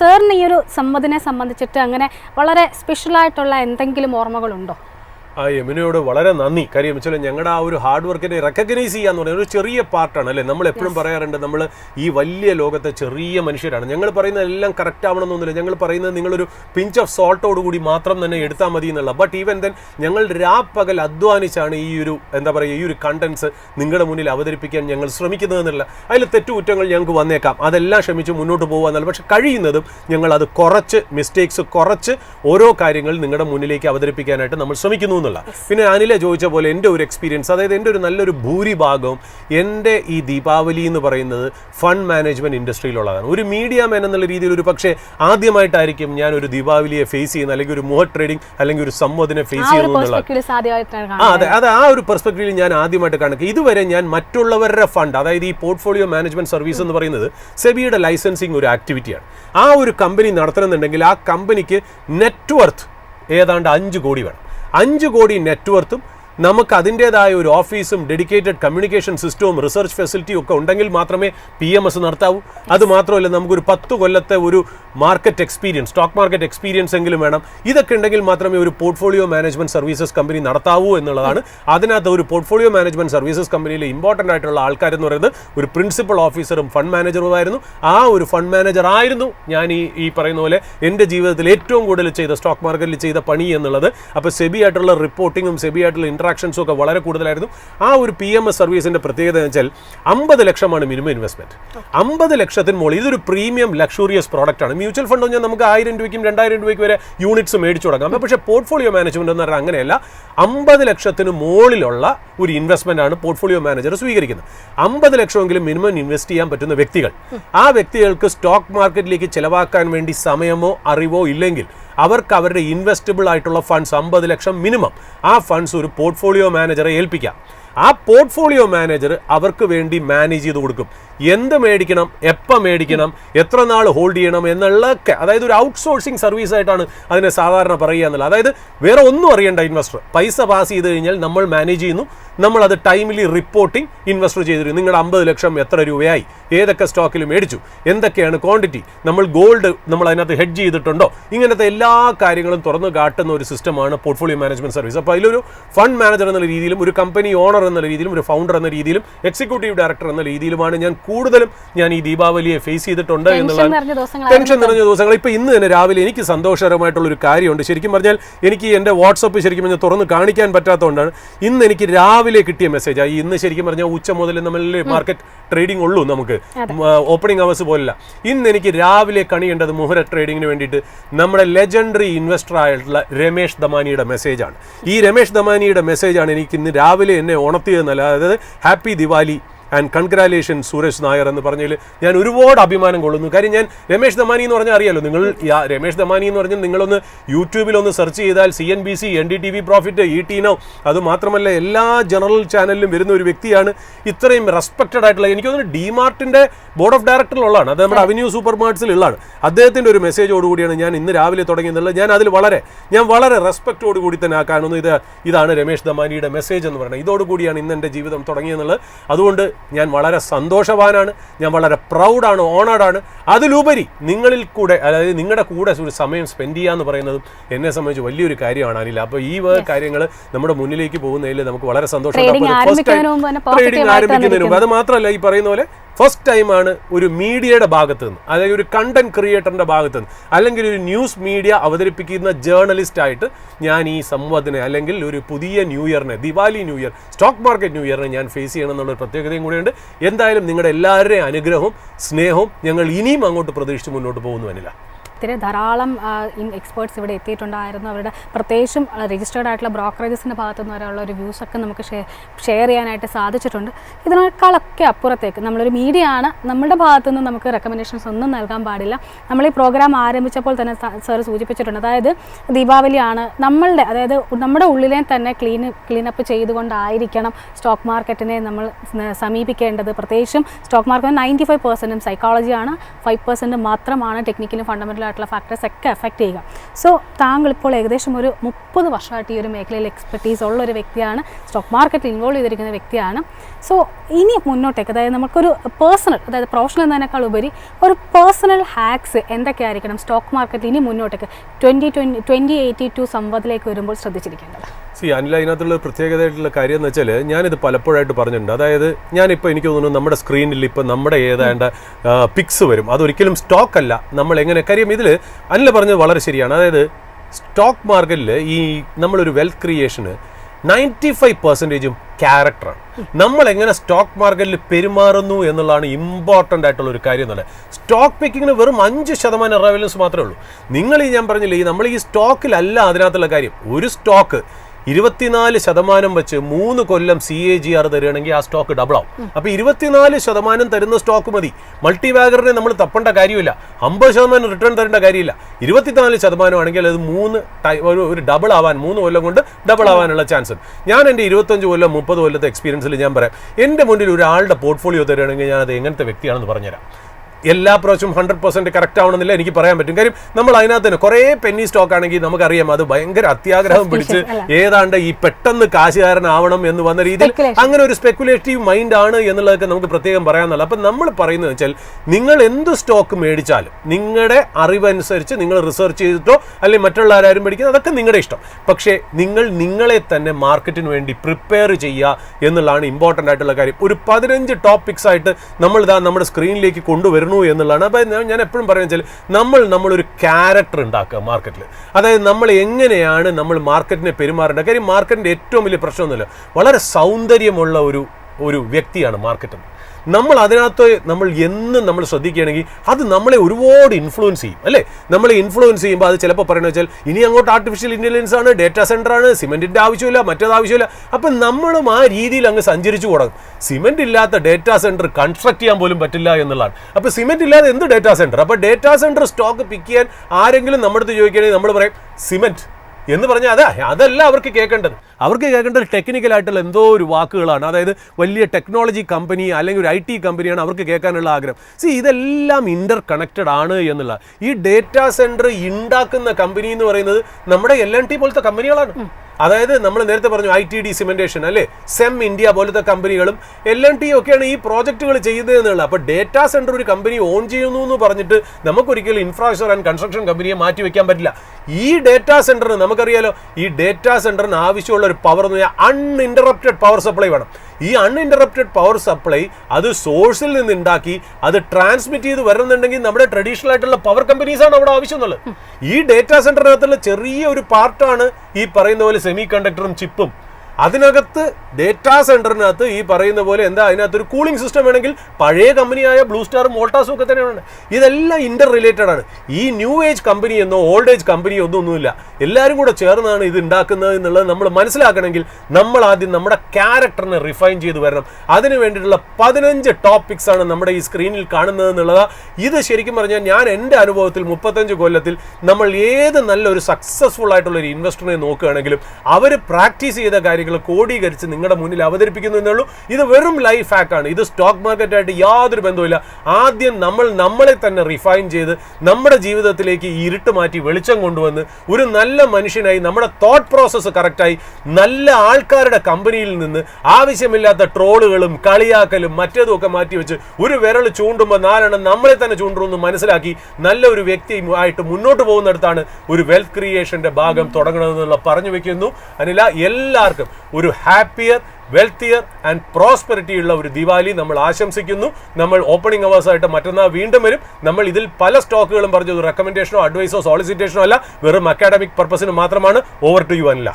സാറിന് ഈ ഒരു സമ്മതിനെ സംബന്ധിച്ചിട്ട് അങ്ങനെ വളരെ സ്പെഷ്യലായിട്ടുള്ള എന്തെങ്കിലും ഓർമ്മകളുണ്ടോ? ആ യമുനയോട് വളരെ നന്ദി. കാര്യം വെച്ചാൽ ഞങ്ങളുടെ ആ ഒരു ഹാർഡ് വർക്കിനെ റെക്കഗ്നൈസ് ചെയ്യാന്ന് പറയുന്നത് ഒരു ചെറിയ പാർട്ടാണ് അല്ലേ? നമ്മൾ എപ്പോഴും പറയാറുണ്ട് നമ്മൾ ഈ വലിയ ലോകത്തെ ചെറിയ മനുഷ്യരാണ്. ഞങ്ങൾ പറയുന്നത് എല്ലാം കറക്റ്റ് ആവണമെന്നൊന്നുമില്ല ഞങ്ങൾ പറയുന്നത് നിങ്ങളൊരു പിഞ്ച് ഓഫ് സോൾട്ടോട് കൂടി മാത്രം തന്നെ എടുത്താൽ മതി എന്നുള്ള ബട്ട് ഈവൻ ദെൻ ഞങ്ങൾ രാപ്പകൽ അധ്വാനിച്ചാണ് ഈ ഒരു എന്താ പറയുക ഈ ഒരു കണ്ടൻസ് നിങ്ങളുടെ മുന്നിൽ അവതരിപ്പിക്കാൻ ഞങ്ങൾ ശ്രമിക്കുന്നത് എന്നുള്ള അതിൽ തെറ്റുകുറ്റങ്ങൾ ഞങ്ങൾക്ക് വന്നേക്കാം. അതെല്ലാം ക്ഷമിച്ച് മുന്നോട്ട് പോകുക എന്നല്ല. പക്ഷെ കഴിയുന്നതും ഞങ്ങൾ അത് കുറച്ച് മിസ്റ്റേക്സ് കുറച്ച് ഓരോ കാര്യങ്ങൾ നിങ്ങളുടെ മുന്നിലേക്ക് അവതരിപ്പിക്കാനായിട്ട് നമ്മൾ ശ്രമിക്കുന്നു എന്നുള്ള പിന്നെ അനില ചോദിച്ച പോലെ എന്റെ ഒരു എക്സ്പീരിയൻസ് അതായത് എന്റെ ഒരു നല്ലൊരു ഭൂരിഭാഗവും എന്റെ ഈ ദീപാവലി എന്ന് പറയുന്നത് ഫണ്ട് മാനേജ്മെന്റ് ഇൻഡസ്ട്രിയിലുള്ളതാണ്. ഒരു മീഡിയ മാൻ എന്നുള്ള രീതിയിൽ ഒരു പക്ഷേ ആദ്യമായിട്ടായിരിക്കും ഞാൻ ഒരു ദീപാവലിയെ ഫേസ് ചെയ്യുന്നത് അല്ലെങ്കിൽ ഒരു മോഹ ട്രേഡിംഗ് അല്ലെങ്കിൽ ഒരു സമ്മതിനെ ഫേസ് ചെയ്യുന്നു ആ അതെ അത് ആ ഒരു പെർസ്പെക്റ്റീവിൽ ഞാൻ ആദ്യമായിട്ട് കാണുക ഇതുവരെ ഞാൻ മറ്റുള്ളവരുടെ ഫണ്ട് അതായത് ഈ പോർട്ട്ഫോളിയോ മാനേജ്മെന്റ് സർവീസ് എന്ന് പറയുന്നത് സെബിയുടെ ലൈസൻസിങ് ഒരു ആക്ടിവിറ്റിയാണ് ആ ഒരു കമ്പനി നടത്തണമെന്നുണ്ടെങ്കിൽ ആ കമ്പനിക്ക് നെറ്റ്വർത്ത് ഏതാണ്ട് അഞ്ച് കോടി വേണം. അഞ്ച് കോടി നെറ്റ്വർത്തും നമുക്ക് അതിന്റെതായ ഒരു ഓഫീസും ഡെഡിക്കേറ്റഡ് കമ്മ്യൂണിക്കേഷൻ സിസ്റ്റവും റിസർച്ച് ഫെസിലിറ്റിയും ഒക്കെ ഉണ്ടെങ്കിൽ മാത്രമേ പി എം എസ് നടത്താവൂ. അത് മാത്രമല്ല നമുക്കൊരു പത്ത് കൊല്ലത്തെ ഒരു market experience stock market experience എങ്കിലും വേണം. ഇതൊക്കെ ഉണ്ടെങ്കിൽ മാത്രമേ ഒരു പോർട്ട്ഫോളിയോ മാനേജ്മെന്റ് സർവീസസ് കമ്പനി നടത്താവൂ എന്നുള്ളതാണ്. അതിനകത്ത് ഒരു പോർട്ട്ഫോളിയോ മാനേജ്മെന്റ് സർവീസസ് കമ്പനിയിലെ ഇമ്പോർട്ടന്റ് ആയിട്ടുള്ള ആൾക്കാരെന്ന് പറയുന്നത് ഒരു പ്രിൻസിപ്പൽ ഓഫീസറും ഫണ്ട് മാനേജറുമായിരുന്നു ആ ഒരു ഫണ്ട് മാനേജർ ആയിരുന്നു ഞാൻ ഈ ഈ പറയുന്ന പോലെ എന്റെ ജീവിതത്തിൽ ഏറ്റവും കൂടുതൽ ചെയ്ത സ്റ്റോക്ക് മാർക്കറ്റിൽ ചെയ്ത പണി എന്നുള്ളത്. അപ്പോൾ സെബി ആയിട്ടുള്ള റിപ്പോർട്ടിങ്ങും സെബി ആയിട്ടുള്ള ഇൻട്രാക്ഷൻസും ഒക്കെ വളരെ കൂടുതലായിരുന്നു. ആ ഒരു പി എം എസ് സർവീസിന്റെ പ്രത്യേകത എന്ന് വെച്ചാൽ അമ്പത് ലക്ഷമാണ് മിനിമം ഇൻവെസ്റ്റ്മെന്റ് അമ്പത് ലക്ഷത്തിന് മുകളിൽ ഇതൊരു പ്രീമിയം ലക്ഷൂറിയസ് പ്രോഡക്റ്റ് ആണ്. മ്യൂച്വൽ ഫണ്ട് പറഞ്ഞാൽ നമുക്ക് ആയിരം രൂപയ്ക്കും രണ്ടായിരം രൂപയ്ക്ക് വരെ യൂണിറ്റ്സ് മേടിച്ചു തുടങ്ങാം പക്ഷേ പോർട്ട്ഫോളിയോ മാനേജ്മെന്റ് എന്ന് പറഞ്ഞാൽ അങ്ങനെയല്ല. അമ്പത് ലക്ഷത്തിന് മുകളിലുള്ള ഒരു ഇൻവെസ്റ്റ്മെന്റ് ആണ് പോർട്ട്ഫോളിയോ മാനേജർ സ്വീകരിക്കുന്നത്. അമ്പത് ലക്ഷമെങ്കിലും മിനിമം ഇൻവെസ്റ്റ് ചെയ്യാൻ പറ്റുന്ന വ്യക്തികൾ. ആ വ്യക്തികൾക്ക് സ്റ്റോക്ക് മാർക്കറ്റിലേക്ക് ചിലവാക്കാൻ വേണ്ടി സമയമോ അറിവോ ഇല്ലെങ്കിൽ അവർക്ക് അവരുടെ ഇൻവെസ്റ്റബിൾ ആയിട്ടുള്ള ഫണ്ട്സ് അമ്പത് ലക്ഷം മിനിമം ആ ഫണ്ട്സ് ഒരു പോർട്ട്ഫോളിയോ മാനേജറെ ഏൽപ്പിക്കാം. ആ പോർട്ട്ഫോളിയോ മാനേജർ അവർക്ക് വേണ്ടി മാനേജ് ചെയ്ത് കൊടുക്കും. എന്ത് മേടിക്കണം എപ്പോൾ മേടിക്കണം എത്ര നാൾ ഹോൾഡ് ചെയ്യണം എന്നുള്ളതൊക്കെ അതായത് ഒരു ഔട്ട്സോഴ്സിങ് സർവീസ് ആയിട്ടാണ് അതിനെ സാധാരണ പറയുക എന്നുള്ളത്. അതായത് വേറെ ഒന്നും അറിയേണ്ട ഇൻവെസ്റ്റർ പൈസ പാസ് ചെയ്ത് കഴിഞ്ഞാൽ നമ്മൾ മാനേജ് ചെയ്യുന്നു. നമ്മൾ അത് ടൈംലി റിപ്പോർട്ടിംഗ് ഇൻവെസ്റ്റർ ചെയ്തിരുന്നു. നിങ്ങളുടെ അമ്പത് ലക്ഷം എത്ര രൂപയായി? ഏതൊക്കെ സ്റ്റോക്കിൽ മേടിച്ചു? എന്തൊക്കെയാണ് ക്വാണ്ടിറ്റി നമ്മൾ ഗോൾഡ് നമ്മൾ അതിനകത്ത് ഹെഡ്ജ് ചെയ്തിട്ടുണ്ടോ? ഇങ്ങനത്തെ എല്ലാ കാര്യങ്ങളും തുറന്നു കാട്ടുന്ന ഒരു സിസ്റ്റമാണ് പോർട്ട്ഫോളിയോ മാനേജ്മെന്റ് സർവീസ് അപ്പോൾ അതിലൊരു ഫണ്ട് മാനേജർ എന്ന രീതിയിലും ഒരു കമ്പനി ഓണർ എന്ന രീതിയിലും ഒരു ഫൗണ്ടർ എന്ന രീതിയിലും എക്സിക്യൂട്ടീവ് ഡയറക്ടർ എന്ന രീതിയിലുമാണ് ഞാൻ കൂടുതലും ഞാൻ ഈ ദീപാവലിയെ ഫേസ് ചെയ്തിട്ടുണ്ട് ദിവസങ്ങൾ ടെൻഷൻ നിറഞ്ഞ ദിവസങ്ങൾ. ഇപ്പൊ ഇന്ന് തന്നെ രാവിലെ എനിക്ക് സന്തോഷകരമായിട്ടുള്ള ഒരു കാര്യമുണ്ട്. ശരിക്കും പറഞ്ഞാൽ എനിക്ക് എന്റെ വാട്സപ്പ് ശരിക്കും പറഞ്ഞാൽ തുറന്ന് കാണിക്കാൻ പറ്റാത്തതുകൊണ്ടാണ് ഇന്ന് എനിക്ക് രാവിലെ കിട്ടിയ മെസ്സേജ് ആ ഇന്ന് ശരിക്കും പറഞ്ഞാൽ ഉച്ച മുതൽ നമ്മൾ മാർക്കറ്റ് ട്രേഡിംഗ് ഉള്ളൂ നമുക്ക്. ഓപ്പണിംഗ് അവേഴ്സ് പോലല്ല ഇന്ന് എനിക്ക് രാവിലെ കണിയേണ്ടത് മുഹര ട്രേഡിങ്ങിന് വേണ്ടിയിട്ട് നമ്മുടെ ലെജൻഡറി ഇൻവെസ്റ്റർ ആയിട്ടുള്ള രമേഷ് ദമാനിയുടെ മെസ്സേജാണ് ഈ രമേഷ് ദമാനിയുടെ മെസ്സേജാണ് എനിക്ക് ഇന്ന് രാവിലെ എന്നെ ഉണർത്തിയതെന്നല്ല അതായത് happy Diwali and congratulation Suresh Nair എന്ന് പറഞ്ഞതിൽ ഞാൻ ഒരുപാട് അഭിമാനം കൊള്ളുന്നു. കാര്യം ഞാൻ രമേശ് ദമാനി എന്ന് പറഞ്ഞാൽ അറിയാലോ നിങ്ങൾ രമേശ് ദമാനി എന്ന് പറഞ്ഞാൽ നിങ്ങളൊന്ന് യൂട്യൂബിൽ ഒന്ന് സെർച്ച് ചെയ്താൽ C N B C N D T V profit E T now അത് മാത്രമല്ല എല്ലാ ജനറൽ ചാനലിലും വരുന്ന ഒരു വ്യക്തിയാണ്. ഇത്രയും റെസ്പെക്റ്റഡ് ആയിട്ടുള്ള എനിക്ക് തോന്നുന്നു ഡിമാർട്ടിന്റെ ബോർഡ് ഓഫ് ഡയറക്ടറിലുള്ളതാണ് അത് നമ്മുടെ അവന്യൂ സൂപ്പർ മാർട്സിലുള്ളതാണ് അദ്ദേഹത്തിന്റെ ഒരു മെസ്സേജോടുകൂടിയാണ് ഞാൻ ഇന്ന് രാവിലെ തുടങ്ങിയെന്നുള്ളത് ഞാൻ അതിൽ വളരെ ഞാൻ വളരെ റെസ്പെക്റ്റോട് കൂടി തന്നെ ആ കാണുന്നു. ഇത് ഇതാണ് രമേശ് ദമാനിയുടെ മെസ്സേജ് എന്ന് പറയുന്നത്. ഇതോടുകൂടിയാണ് ഇന്ന് എന്റെ ജീവിതം തുടങ്ങിയെന്നുള്ളത് അതുകൊണ്ട് ഞാൻ വളരെ സന്തോഷവാനാണ്. ഞാൻ വളരെ പ്രൗഡാണ് ഓണേഡാണ് അതിലുപരി നിങ്ങളിൽ കൂടെ അതായത് നിങ്ങളുടെ കൂടെ ഒരു സമയം സ്പെൻഡ് ചെയ്യുക എന്ന് പറയുന്നതും എന്നെ സംബന്ധിച്ച് വലിയൊരു കാര്യമാണ് അനില അപ്പോൾ ഈ കാര്യങ്ങൾ നമ്മുടെ മുന്നിലേക്ക് പോകുന്നതിൽ നമുക്ക് വളരെ സന്തോഷം ട്രേഡിംഗ് ആരംഭിക്കുന്നതിന് മുമ്പ് അത് മാത്രമല്ല ഈ പറയുന്ന പോലെ ഫസ്റ്റ് ടൈമാണ് ഒരു മീഡിയയുടെ ഭാഗത്ത് നിന്ന് അതായത് ഒരു കണ്ടന്റ് ക്രിയേറ്ററിന്റെ ഭാഗത്ത് നിന്ന് അല്ലെങ്കിൽ ഒരു ന്യൂസ് മീഡിയ അവതരിപ്പിക്കുന്ന ജേർണലിസ്റ്റ് ആയിട്ട് ഞാൻ ഈ സംവാദിനെ അല്ലെങ്കിൽ ഒരു പുതിയ new ഇയറിനെ Diwali new year stock market new ഇയറിനെ ഞാൻ ഫേസ് ചെയ്യണം എന്നുള്ള പ്രത്യേകതയും കൂടിയുണ്ട്. എന്തായാലും നിങ്ങളുടെ എല്ലാവരുടെയും അനുഗ്രഹവും സ്നേഹവും ഞങ്ങൾ ഇനിയും അങ്ങോട്ട് പ്രതീക്ഷിച്ച് മുന്നോട്ട് പോകുന്നുവനില്ല ത്തിന് ധാരാളം എക്സ്പേർട്സ് ഇവിടെ എത്തിയിട്ടുണ്ടായിരുന്നു. അവരുടെ പ്രത്യേകിച്ചും രജിസ്റ്റേർഡ് ആയിട്ടുള്ള ബ്രോക്കറേജസിന്റെ ഭാഗത്തു നിന്ന് വരെയുള്ള ഒരു വ്യൂസ് ഒക്കെ നമുക്ക് ഷെയർ ചെയ്യാനായിട്ട് സാധിച്ചിട്ടുണ്ട്. ഇതിനേക്കാളൊക്കെ അപ്പുറത്തേക്ക് നമ്മളൊരു മീഡിയ ആണ് നമ്മുടെ ഭാഗത്തു നിന്ന് നമുക്ക് റെക്കമെൻഡേഷൻസ് ഒന്നും നൽകാൻ പാടില്ല. നമ്മൾ ഈ പ്രോഗ്രാം ആരംഭിച്ചപ്പോൾ തന്നെ സാർ സൂചിപ്പിച്ചിട്ടുണ്ട്. അതായത് ദീപാവലിയാണ് നമ്മളുടെ അതായത് നമ്മുടെ ഉള്ളിലെ തന്നെ ക്ലീൻ ക്ലീനപ്പ് ചെയ്തുകൊണ്ടായിരിക്കണം സ്റ്റോക്ക് മാർക്കറ്റിനെ നമ്മൾ സമീപിക്കേണ്ടത്. പ്രത്യേകിച്ചും സ്റ്റോക്ക് മാർക്കറ്റ് നയന്റി ഫൈവ് പെർസെന്റും സൈക്കോളജിയാണ് ഫൈവ് പെർസെന്റ് മാത്രമാണ് ടെക്നിക്കലും ഫണ്ടമെന്റൽ ആയിട്ടുള്ള ഫാക്ടേഴ്സ് ഒക്കെ എഫക്റ്റ് ചെയ്യുക. സോ താങ്കൾ ഇപ്പോൾ ഏകദേശം ഒരു മുപ്പത് വർഷമായിട്ട് ഈ ഒരു മേഖലയിൽ എക്സ്പെർട്ടീസ് ഉള്ള ഒരു വ്യക്തിയാണ് സ്റ്റോക്ക് മാർക്കറ്റിൽ ഇൻവോൾവ് ചെയ്തിരിക്കുന്ന വ്യക്തിയാണ്. സോ ഇനി മുന്നോട്ടേക്ക് അതായത് നമുക്കൊരു പേഴ്സണൽ അതായത് പ്രൊഫഷണൽ എന്നതിനേക്കാൾ ഉപരി ഒരു പേഴ്സണൽ ഹാക്സ് എന്തൊക്കെയായിരിക്കണം സ്റ്റോക്ക് മാർക്കറ്റ് ഇനി മുന്നോട്ടേക്ക് twenty twenty twenty eighty two സംവദിലേക്ക് വരുമ്പോൾ ശ്രദ്ധിച്ചിരിക്കേണ്ടത്? സി അനില അതിനകത്തുള്ള പ്രത്യേകതയായിട്ടുള്ള കാര്യം എന്ന് വെച്ചാൽ ഞാനിത് പലപ്പോഴായിട്ട് പറഞ്ഞിട്ടുണ്ട്. അതായത് ഞാനിപ്പോൾ എനിക്ക് തോന്നുന്നു നമ്മുടെ സ്ക്രീനിൽ ഇപ്പോൾ നമ്മുടെ ഏതാണ്ട് പിക്സ് വരും. അതൊരിക്കലും സ്റ്റോക്ക് അല്ല. നമ്മൾ എങ്ങനെ കാര്യം ഇതിൽ അനിൽ പറഞ്ഞത് വളരെ ശരിയാണ്. അതായത് സ്റ്റോക്ക് മാർക്കറ്റിൽ ഈ നമ്മളൊരു വെൽത്ത് ക്രിയേഷന് നയന്റി ഫൈവ് പെർസെന്റേജും ക്യാരക്ടറാണ് നമ്മൾ എങ്ങനെ സ്റ്റോക്ക് മാർക്കറ്റിൽ പെരുമാറുന്നു എന്നുള്ളതാണ് ഇമ്പോർട്ടന്റ് ആയിട്ടുള്ള ഒരു കാര്യം തന്നെ. സ്റ്റോക്ക് പിക്കിങ്ങിന് വെറും അഞ്ച് ശതമാനം റവലൻസ് മാത്രമേ ഉള്ളൂ. നിങ്ങൾ ഈ ഞാൻ പറഞ്ഞില്ലേ ഈ നമ്മൾ ഈ സ്റ്റോക്കിലല്ല അതിനകത്തുള്ള കാര്യം. ഒരു സ്റ്റോക്ക് ഇരുപത്തിനാല് ശതമാനം വെച്ച് മൂന്ന് കൊല്ലം സി എ ജി ആർ തരികയാണെങ്കിൽ ആ സ്റ്റോക്ക് ഡബിൾ ആവും. അപ്പൊ ഇരുപത്തിനാല് ശതമാനം തരുന്ന സ്റ്റോക്ക് മതി. മൾട്ടി വാഗറിനെ നമ്മൾ തപ്പേണ്ട കാര്യമില്ല. അമ്പത് ശതമാനം റിട്ടേൺ തരേണ്ട കാര്യമില്ല. ഇരുപത്തിനാല് ശതമാനം ആണെങ്കിൽ അത് മൂന്ന് ഒരു ഡബിൾ ആവാൻ മൂന്ന് കൊല്ലം കൊണ്ട് ഡബിൾ ആവാനുള്ള ചാൻസ് ഞാൻ എന്റെ ഇരുപത്തഞ്ച് കൊല്ലം മുപ്പത് കൊല്ലത്തെ എക്സ്പീരിയൻസിൽ ഞാൻ പറയാം. എന്റെ മുന്നിൽ ഒരാളുടെ പോർട്ട്ഫോളിയോ തരുകയാണെങ്കിൽ ഞാൻ അത് എങ്ങനത്തെ വ്യക്തിയാണെന്ന് പറഞ്ഞുതരാം. എല്ലാ പ്രാവശ്യവും ഹൺഡ്രഡ് പെർസെന്റ് കറക്റ്റ് ആവണമെന്നില്ല എനിക്ക് പറയാൻ പറ്റും. കാര്യം നമ്മൾ അതിനകത്ത് തന്നെ കുറേ പെന്നി സ്റ്റോക്ക് ആണെങ്കിൽ നമുക്കറിയാം അത് ഭയങ്കര അത്യാഗ്രഹം പിടിച്ച് ഏതാണ്ട് ഈ പെട്ടെന്ന് കാശുകാരനാവണം എന്ന് വന്ന രീതിയിൽ അങ്ങനെ ഒരു സ്പെക്കുലേറ്റീവ് മൈൻഡ് ആണ് എന്നുള്ളതൊക്കെ നമുക്ക് പ്രത്യേകം പറയാമെന്നുള്ളത് അപ്പം നമ്മൾ പറയുന്നത് വെച്ചാൽ നിങ്ങൾ എന്ത് സ്റ്റോക്ക് മേടിച്ചാലും നിങ്ങളുടെ അറിവനുസരിച്ച് നിങ്ങൾ റിസർച്ച് ചെയ്തിട്ടോ അല്ലെങ്കിൽ മറ്റുള്ള ആരും മേടിക്കുന്നത് അതൊക്കെ നിങ്ങളുടെ ഇഷ്ടം. പക്ഷേ നിങ്ങൾ നിങ്ങളെ തന്നെ മാർക്കറ്റിന് വേണ്ടി പ്രിപ്പയർ ചെയ്യുക എന്നുള്ളതാണ് ഇമ്പോർട്ടന്റ് ആയിട്ടുള്ള കാര്യം. ഒരു പതിനഞ്ച് ടോപ്പിക്സ് ആയിട്ട് നമ്മൾ ഇതാ നമ്മുടെ സ്ക്രീനിലേക്ക് കൊണ്ടുവരുന്നു എന്നുള്ളതാണ്. അപ്പം ഞാൻ- ഞാൻ എപ്പോഴും പറയുന്നത് വെച്ചാൽ നമ്മൾ നമ്മളൊരു ക്യാരക്ടർ ഉണ്ടാക്കുക മാർക്കറ്റിൽ അതായത് നമ്മൾ എങ്ങനെയാണ് നമ്മൾ മാർക്കറ്റിനെ പെരുമാറേണ്ടത്? കാര്യം മാർക്കറ്റിന്റെ ഏറ്റവും വലിയ പ്രശ്നമൊന്നുമില്ല. വളരെ സൗന്ദര്യമുള്ള ഒരു ഒരു വ്യക്തിയാണ് മാർക്കറ്റ് നമ്മൾ അതിനകത്ത് നമ്മൾ എന്നും നമ്മൾ ശ്രദ്ധിക്കുകയാണെങ്കിൽ അത് നമ്മളെ ഒരുപാട് ഇൻഫ്ലുവൻസ് ചെയ്യും അല്ലേ? നമ്മളെ ഇൻഫ്ലുവൻസ് ചെയ്യുമ്പോൾ അത് ചിലപ്പോൾ പറയുന്നത് വെച്ചാൽ ഇനി അങ്ങോട്ട് ആർട്ടിഫിഷ്യൽ ഇന്റലിജൻസ് ആണ് ഡേറ്റാ സെന്റർ ആണ് സിമെന്റിന്റെ ആവശ്യമില്ല മറ്റേത് ആവശ്യമില്ല. അപ്പം നമ്മളും ആ രീതിയിൽ അങ്ങ് സഞ്ചരിച്ചു തുടങ്ങും. സിമെന്റ് ഇല്ലാത്ത ഡേറ്റാ സെന്റർ കൺസ്ട്രക്ട് ചെയ്യാൻ പോലും പറ്റില്ല എന്നുള്ളതാണ്. അപ്പോൾ സിമെന്റ് ഇല്ലാതെ എന്ത് ഡേറ്റാ സെന്റർ അപ്പോൾ ഡേറ്റാ സെന്റർ സ്റ്റോക്ക് പിക്ക് ചെയ്യാൻ ആരെങ്കിലും നമ്മുടെ അടുത്ത് ചോദിക്കുകയാണെങ്കിൽ നമ്മൾ പറയും സിമെന്റ് എന്ന് പറഞ്ഞാൽ അതാ അതല്ല അവർക്ക് കേൾക്കേണ്ടത്. അവർക്ക് കേൾക്കേണ്ടത് ടെക്നിക്കലായിട്ടുള്ള എന്തോ ഒരു വാക്കുകളാണ്. അതായത് വലിയ ടെക്നോളജി കമ്പനി അല്ലെങ്കിൽ ഒരു ഐ ടി കമ്പനിയാണ് അവർക്ക് കേൾക്കാനുള്ള ആഗ്രഹം. സി ഇതെല്ലാം ഇന്റർ കണക്റ്റഡ് ആണ് എന്നുള്ള. ഈ ഡേറ്റാ സെന്റർ ഉണ്ടാക്കുന്ന കമ്പനി എന്ന് പറയുന്നത് നമ്മുടെ എൽ എൻ ടി പോലത്തെ കമ്പനികളാണ് അതായത് നമ്മൾ നേരത്തെ പറഞ്ഞു ഐ ടി ഡി സിമെന്റേഷൻ അല്ലേ? സെം ഇന്ത്യ പോലത്തെ കമ്പനികളും എൽ എൻ ടി ഒക്കെയാണ് ഈ പ്രോജക്റ്റുകൾ ചെയ്യുന്നത് എന്നുള്ളത് അപ്പോൾ ഡേറ്റാ സെന്റർ ഒരു കമ്പനി ഓൺ ചെയ്യുന്നു എന്ന് പറഞ്ഞിട്ട് നമുക്കൊരിക്കലും ഇൻഫ്രാസ്ട്രക്ചർ ആൻഡ് കൺസ്ട്രക്ഷൻ കമ്പനിയെ മാറ്റി വെക്കാൻ പറ്റില്ല. ഈ ഡേറ്റാ സെന്ററിന് നമുക്കറിയാലോ ഈ ഡേറ്റാ സെന്ററിന് ആവശ്യമുള്ള ഒരു പവർ എന്ന് പറഞ്ഞാൽ അൺഇന്ററപ്റ്റഡ് പവർ സപ്ലൈ വേണം. ഈ അൺഇന്ററപ്റ്റഡ് പവർ സപ്ലൈ അത് സോഴ്സിൽ നിന്ന് ഉണ്ടാക്കി അത് ട്രാൻസ്മിറ്റ് ചെയ്ത് വരുന്നുണ്ടെങ്കിൽ നമ്മുടെ ട്രഡീഷണൽ ആയിട്ടുള്ള പവർ കമ്പനീസാണ് അവിടെ ആവശ്യം എന്നുള്ളത് ഈ ഡേറ്റാ സെന്ററിനകത്തുള്ള ചെറിയ ഒരു പാർട്ടാണ് ഈ പറയുന്ന പോലെ സെമി കണ്ടക്ടറും ചിപ്പും അതിനകത്ത് ഡേറ്റാ സെന്ററിനകത്ത് ഈ പറയുന്ന പോലെ എന്താ അതിനകത്ത് ഒരു കൂളിംഗ് സിസ്റ്റം വേണമെങ്കിൽ പഴയ കമ്പനിയായ ബ്ലൂ സ്റ്റാറും വോൾട്ടാസും ഒക്കെ തന്നെയാണ്. ഇതെല്ലാം ഇന്റർ റിലേറ്റഡ് ആണ്. ഈ ന്യൂ ഏജ് കമ്പനി എന്നോ ഓൾഡ് ഏജ് കമ്പനി ഒന്നും ഒന്നുമില്ല. എല്ലാവരും കൂടെ ചേർന്നാണ് ഇത് ഉണ്ടാക്കുന്നത് എന്നുള്ളത് നമ്മൾ മനസ്സിലാക്കണമെങ്കിൽ നമ്മൾ ആദ്യം നമ്മുടെ ക്യാരക്ടറിനെ റിഫൈൻ ചെയ്ത് വരണം. അതിന് വേണ്ടിയിട്ടുള്ള പതിനഞ്ച് ടോപ്പിക്സ് ആണ് നമ്മുടെ ഈ സ്ക്രീനിൽ കാണുന്നത് എന്നുള്ളത്. ഇത് ശരിക്കും പറഞ്ഞാൽ ഞാൻ എന്റെ അനുഭവത്തിൽ മുപ്പത്തഞ്ച് കൊല്ലത്തിൽ നമ്മൾ ഏത് നല്ലൊരു സക്സസ്ഫുൾ ആയിട്ടുള്ള ഒരു ഇൻവെസ്റ്ററിനെ നോക്കുകയാണെങ്കിലും അവർ പ്രാക്ടീസ് ചെയ്ത കാര്യങ്ങൾ കോടീകരിച്ച് നിങ്ങളുടെ മുന്നിൽ അവതരിപ്പിക്കുന്നു എന്നേ ഉള്ളൂ. ഇത് വെറും ലൈഫ് ഹാക്കാണ് ഇത് സ്റ്റോക്ക് മാർക്കറ്റായിട്ട് യാതൊരു ബന്ധവുമില്ല. ആദ്യം നമ്മൾ നമ്മളെ തന്നെ റിഫൈൻ ചെയ്ത് നമ്മുടെ ജീവിതത്തിലേക്ക് ഇരുട്ട് മാറ്റി വെളിച്ചം കൊണ്ടുവന്ന് ഒരു നല്ല മനുഷ്യനായി നമ്മുടെ തോട്ട് പ്രോസസ്സ് കറക്റ്റായി നല്ല ആൾക്കാരുടെ കമ്പനിയിൽ നിന്ന് ആവശ്യമില്ലാത്ത ട്രോളുകളും കളിയാക്കലും മറ്റേതും ഒക്കെ മാറ്റി വെച്ച് ഒരു വിരൽ ചൂണ്ടുമ്പോൾ നാലെണ്ണം നമ്മളെ തന്നെ ചൂണ്ടുമെന്ന് മനസ്സിലാക്കി നല്ല ഒരു വ്യക്തി ആയിട്ട് മുന്നോട്ട് പോകുന്നിടത്താണ് ഒരു വെൽത്ത് ക്രിയേഷന്റെ ഭാഗം തുടങ്ങണമെന്നുള്ള പറഞ്ഞു വെക്കുന്നു അനില എല്ലാവർക്കും ഒരു ഹാപ്പിയർ വെൽത്തിയർ ആൻഡ് പ്രോസ്പെറിറ്റി ഉള്ള ഒരു ദിവാലി നമ്മൾ ആശംസിക്കുന്നു. നമ്മൾ ഓപ്പണിംഗ് ആയിട്ട് മറ്റന്നാൾ വീണ്ടും വരും. നമ്മൾ ഇതിൽ പല സ്റ്റോക്കുകളും പറഞ്ഞത് റെക്കമെൻഡേഷനോ അഡ്വൈസോ സോളിസിറ്റേഷനോ അല്ല. വെറും അക്കാഡമിക് പർപ്പസിന് മാത്രമാണ്. Over to you Anila.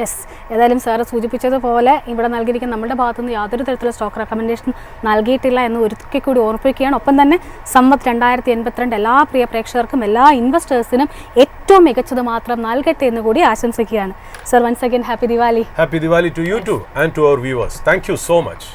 Yes. ഏതായാലും സാറ് സൂചിപ്പിച്ചതുപോലെ ഇവിടെ നൽകിയിരിക്കുന്ന നമ്മുടെ ഭാഗത്തുനിന്ന് യാതൊരു തരത്തിലുള്ള സ്റ്റോക്ക് റെക്കമെൻഡേഷൻ നൽകിയിട്ടില്ല എന്ന് ഒരിക്കൽ കൂടി ഓർമ്മിപ്പിക്കുകയാണ്. ഒപ്പം തന്നെ സമ്പത്ത് രണ്ടായിരത്തി എൺപത്തിരണ്ട് എല്ലാ പ്രിയ പ്രേക്ഷകർക്കും എല്ലാ ഇൻവെസ്റ്റേഴ്സിനും ഏറ്റവും മികച്ചത് മാത്രം നൽകട്ടെ എന്ന് കൂടി ആശംസിക്കുകയാണ്. Sir once again happy Diwali happy Diwali to you too and to our viewers thank you so much